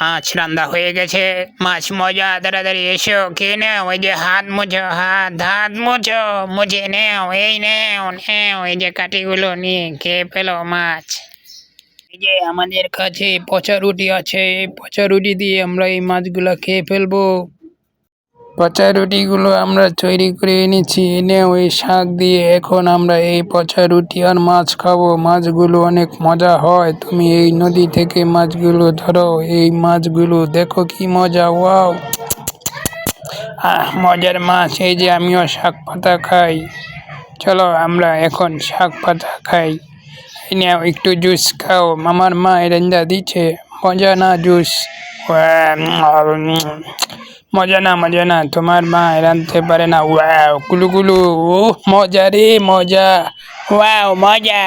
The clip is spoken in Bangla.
মাছ হয়ে গেছে। মাছ এসো নেও। হাত মোছো হাত হাত মোছো নেও এই নেও নেও এই যে কাঠিগুলো নিয়ে মাছ। এই যে আমাদের কাছে পচা রুটি আছে পচা রুটি দিয়ে আমরা এই মাছগুলো খেয়ে ফেলব। পচা রুটিগুলো আমরা তৈরি করে এনেছি। এনে ওই শাক দিয়ে এখন আমরা এই পচা রুটি আর মাছ খাব। মাছগুলো অনেক মজা হয়। তুমি এই নদী থেকে মাছগুলো ধরো। এই মাছগুলো দেখো কি মজা, ওয়াও! আহ, মজার মাছ। এই যে আমিও শাক পাতা খাই। চলো আমরা এখন শাক পাতা খাই। এই নাও, একটু জুস খাও। আমার মা রেন্দা দিচ্ছে। মজা না জুস? মজা না মজা না তোমার মা রাঁধতে পারে না ওয়াও কুলু কুলু ও মজা রে মজা ওয়াও মজা